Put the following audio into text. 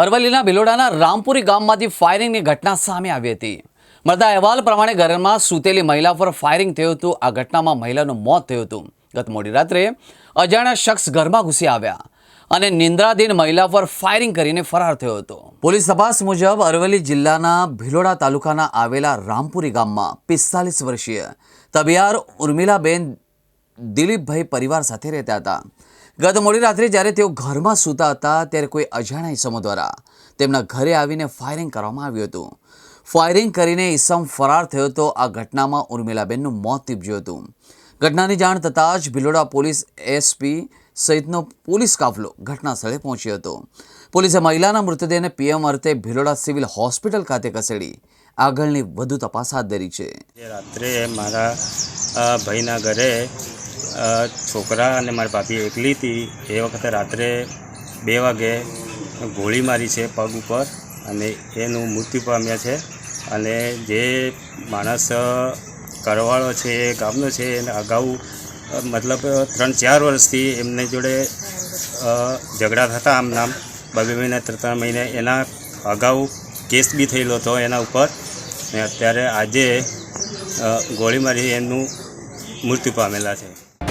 અરવલ્લીના ભિલોડાના રામપુરી ગામમાંથી ફાયરિંગની ઘટના સામે આવી હતી. મળતા અહેવાલ પ્રમાણે ઘરમાં સૂતેલી મહિલા પર ફાયરિંગ થયું હતું. આ ઘટનામાં મહિલાનું મોત થયું હતું. ગત મોડી રાત્રે અજાણ્યા શખ્સ ઘરમાં ઘૂસી આવ્યા અને નિંદ્રાધીન મહિલા પર ફાયરિંગ કરીને ફરાર થયો હતો. પોલીસ તપાસ મુજબ અરવલ્લી જિલ્લાના ભિલોડા તાલુકાના આવેલા રામપુરી ગામમાં પિસ્તાલીસ વર્ષીય તબિયાર ઉર્મિલાબેન દિલીપભાઈ પરિવાર સાથે રહેતા હતા. ગત મોડી રાત્રે જ્યારે તેઓ ઘરમાં સૂતા હતા ત્યારે કોઈ અજાણ્યા ઇસમો દ્વારા તેમના ઘરે આવીને ફાયરિંગ કરવામાં આવ્યું હતું. ફાયરિંગ કરીને ઇસમ ફરાર થયો તો આ ઘટનામાં ઉર્મિલાબેનનું મોત નીપજ્યું હતું. ઘટનાની જાણ થતાં જ ભિલોડા પોલીસ એસપી સહિતનો પોલીસ કાફલો ઘટના સ્થળે પહોંચ્યો હતો. પોલીસે મહિલાના મૃતદેહને પીએમ અર્થે ભિલોડા સિવિલ હોસ્પિટલ ખાતે ખસેડી આગળની વધુ તપાસ હાથ ધરી છે. રાત્રે મારા ભાઈના ઘરે છોકરા અને મારી ભાભી એકલી હતી. એ વખતે રાત્રે બે વાગે ગોળી મારી છે પગ ઉપર અને એનું મૃત્યુ પામ્યા છે. અને જે માણસ કરવાળો છે, એ ગામનો છે, એને અગાઉ મતલબ ત્રણ ચાર વર્ષથી એમને જોડે ઝઘડા થતા આમ નામ. બે મહિના ત્રણ ત્રણ મહિને એના અગાઉ કેસ બી થયેલો હતો એના ઉપર. ને અત્યારે આજે ગોળી મારી એમનું મૃત્યુ પામેલા છે.